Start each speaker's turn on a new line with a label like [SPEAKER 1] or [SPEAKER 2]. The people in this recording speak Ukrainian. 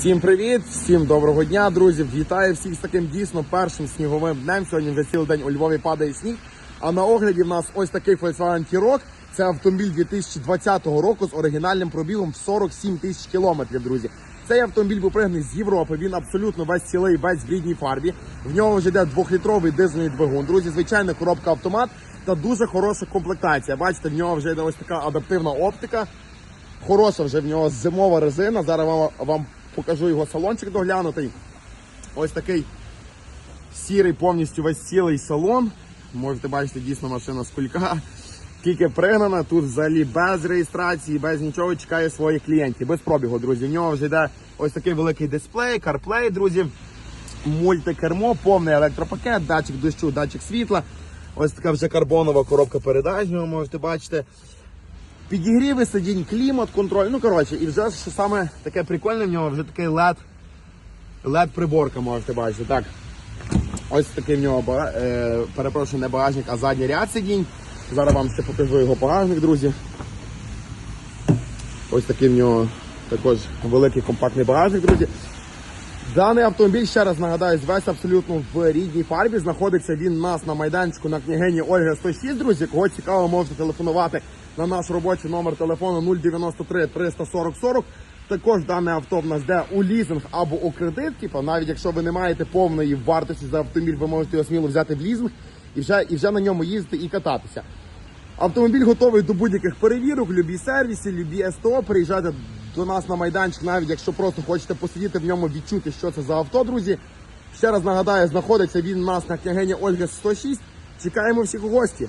[SPEAKER 1] Всім привіт, всім доброго дня, друзі. Вітаю всіх з таким дійсно першим сніговим днем. Сьогодні вже цілий день у Львові падає сніг. А на огляді в нас ось такий Volkswagen T-Roc. Це автомобіль 2020 року з оригінальним пробігом в 47 тисяч кілометрів, друзі. Цей автомобіль був пригнаний з Європи. Він абсолютно весь цілий, весь в рідній фарбі. В нього вже йде двохлітровий дизельний двигун. Друзі, звичайно, коробка автомат та дуже хороша комплектація. Бачите, в нього вже йде ось така адаптивна оптика. Хороша вже в нього зимова резина. Зараз вам, вам покажу його салончик доглянутий. Ось такий сірий, повністю весь цілий салон. Можете бачити, дійсно машина з кулька. Тільки пригнана, тут взагалі без реєстрації, без нічого чекає своїх клієнтів, без пробігу, друзі. В нього вже йде ось такий великий дисплей, CarPlay, друзі, мультикермо, повний електропакет, датчик дощу, датчик світла. Ось така вже карбонова коробка передач, в нього можете бачити. Підігріви сидінь, клімат, контроль. Ну коротше, і вже що саме таке прикольне в нього, вже такий LED, LED приборка можете бачити. Так. Ось такий в нього е, перепрошую, не багажник, а задній ряд сидінь. Зараз вам ще покажу його багажник, друзі. Ось такий в нього також великий компактний багажник, друзі. Даний автомобіль, ще раз нагадаю, весь абсолютно в рідній фарбі. Знаходиться він у нас на майданчику на княгині Ольги 106, друзі. Кого цікаво, можете телефонувати на наш робочий номер телефону 093 340 40. Також дане авто в нас йде у лізинг або у кредит. Типу, навіть якщо ви не маєте повної вартості за автомобіль, ви можете його сміло взяти в лізинг і вже, і вже на ньому їздити і кататися. Автомобіль готовий до будь-яких перевірок, любі сервіси, любі СТО. Приїжджайте до нас на майданчик, навіть якщо просто хочете посидіти в ньому, відчути, що це за авто, друзі. Ще раз нагадаю, знаходиться він у нас на княгині Ольги 106. Чекаємо всіх у гості.